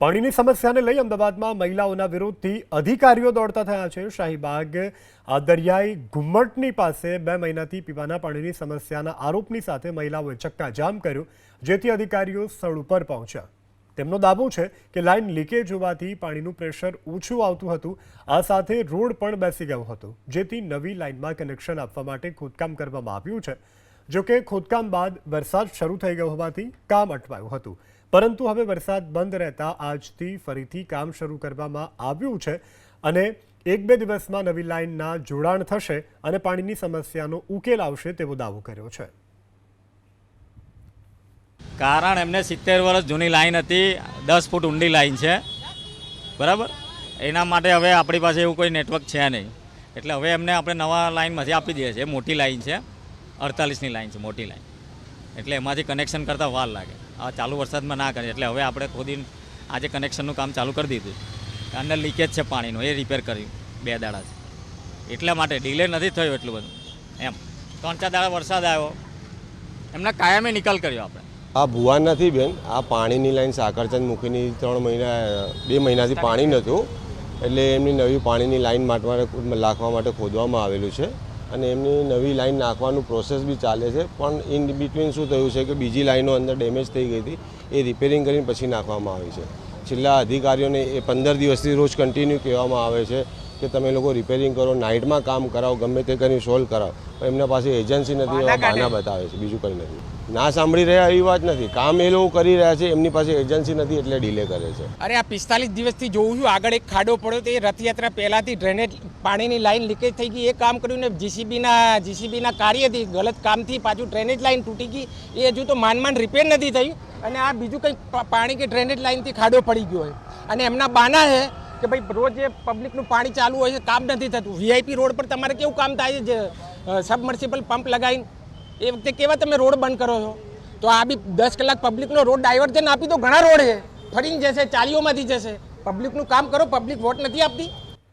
પાણીની સમસ્યાને લઈ અમદાવાદમાં મહિલાઓના વિરોધથી અધિકારીઓ દોડતા થયા છે. શાહીબાગ દરિયાઈ ઘુમ્મટની પાસે બે મહિનાથી પીવાના પાણીની સમસ્યાના આરોપની સાથે મહિલાઓએ ચક્કાજામ કર્યો, જેથી અધિકારીઓ સ્થળ ઉપર પહોંચ્યા. તેમનો દાવો છે કે લાઇન લીકેજ હોવાથી પાણીનું પ્રેશર ઓછું આવતું હતું. આ સાથે રોડ પણ બેસી ગયો હતો, જેથી નવી લાઇનમાં કનેક્શન આપવા માટે ખોદકામ કરવામાં આવ્યું છે. જોકે ખોદકામ બાદ વરસાદ શરૂ થઈ ગયો હોવાથી કામ અટવાયું હતું. પરંતુ હવે વરસાદ બંધ રહેતા આજથી ફરીથી કામ શરૂ કરવામાં આવ્યું છે અને એક બે દિવસમાં નવી લાઇનના જોડાણ થશે અને પાણીની સમસ્યાનો ઉકેલ આવશે તેવો દાવો કર્યો છે. કારણ એમને સિત્તેર વર્ષ જૂની લાઇન હતી, દસ ફૂટ ઊંડી લાઇન છે. બરાબર? એના માટે હવે આપણી પાસે એવું કોઈ નેટવર્ક છે નહીં. એટલે હવે એમને આપણે નવા લાઈનમાંથી આપી દઈએ છીએ. મોટી લાઇન છે, અડતાલીસની લાઈન છે, મોટી લાઈન એટલે એમાંથી કનેક્શન કરતાં વાર લાગે. ચાલુ વરસાદમાં ના કરીએ એટલે હવે આપણે ખોદીને આજે કનેક્શનનું કામ ચાલુ કરી દીધું. અંદર લીકેજ છે પાણીનું, એ રિપેર કર્યું બે દાડા એટલા માટે ડિલે નથી થયું એટલું બધું. એમ. ત્રણ ચાર દાડા વરસાદ આવ્યો. એમના કાયમે નિકાલ કર્યો આપણે. આ ભુવા નથી બેન. આ પાણીની લાઈન સાકરચંદ મુખીની ત્રણ મહિના, બે મહિનાથી પાણી નહોતું એટલે એમની નવી પાણીની લાઈન માટે લાખવા માટે ખોદવામાં આવેલું છે. અને એમની નવી લાઈન નાખવાનું પ્રોસેસ બી ચાલે છે. પણ ઇન બિટવીન શું થયું છે કે બીજી લાઈનો અંદર ડેમેજ થઈ ગઈ હતી, એ રિપેરિંગ કરીને પછી નાખવામાં આવી છે. છેલ્લા અધિકારીઓને એ પંદર દિવસથી રોજ કન્ટિન્યુ કહેવામાં આવે છે કે તમે લોકો રિપેરિંગ કરો નાઇટમાં કામ કરાવો ગમે તે કરીને સોલ્વ કરાવો. પણ એમના પાસે એજન્સી નથી એવા બહાના બતાવે છે બીજું કંઈ નથી. ના સાંભળી રહ્યા એવી વાત નથી. કામ એ લોકો કરી રહ્યા છે એમની પાસે એજન્સી નથી એટલે ડિલે કરે છે. અરે આ પિસ્તાલીસ દિવસથી જોઉં છું આગળ એક ખાડો પડ્યો તો એ રથયાત્રા પહેલાંથી ડ્રેનેજ પાણીની લાઇન લીકેજ થઈ ગઈ. એ કામ કર્યું ને જીસીબીના જીસીબીના કાર્યથી ગલત કામથી પાછું ડ્રેનેજ લાઇન તૂટી ગઈ. એ હજુ તો માંડ માંડ રિપેર નથી થયું. અને આ બીજું કંઈક પાણી કે ડ્રેનેજ લાઇનથી ખાડો પડી ગયો હોય. અને એમના બાના છે કે ભાઈ રોજ એ પબ્લિકનું પાણી ચાલુ હોય છે, કામ નથી થતું. વીઆઈપી રોડ પર તમારે કેવું કામ થાય છે? સબમર્સિબલ પંપ લગાવીને, એ વખતે કેવા તમે રોડ બંધ કરો છો? તો આ બી દસ કલાક પબ્લિકનો રોડ ડાયવર્જન આપી તો ઘણા રોડ છે. ફરીને જશે, ચાલીઓમાંથી જશે. પબ્લિકનું કામ કરો પબ્લિક વોટ નથી આપતી.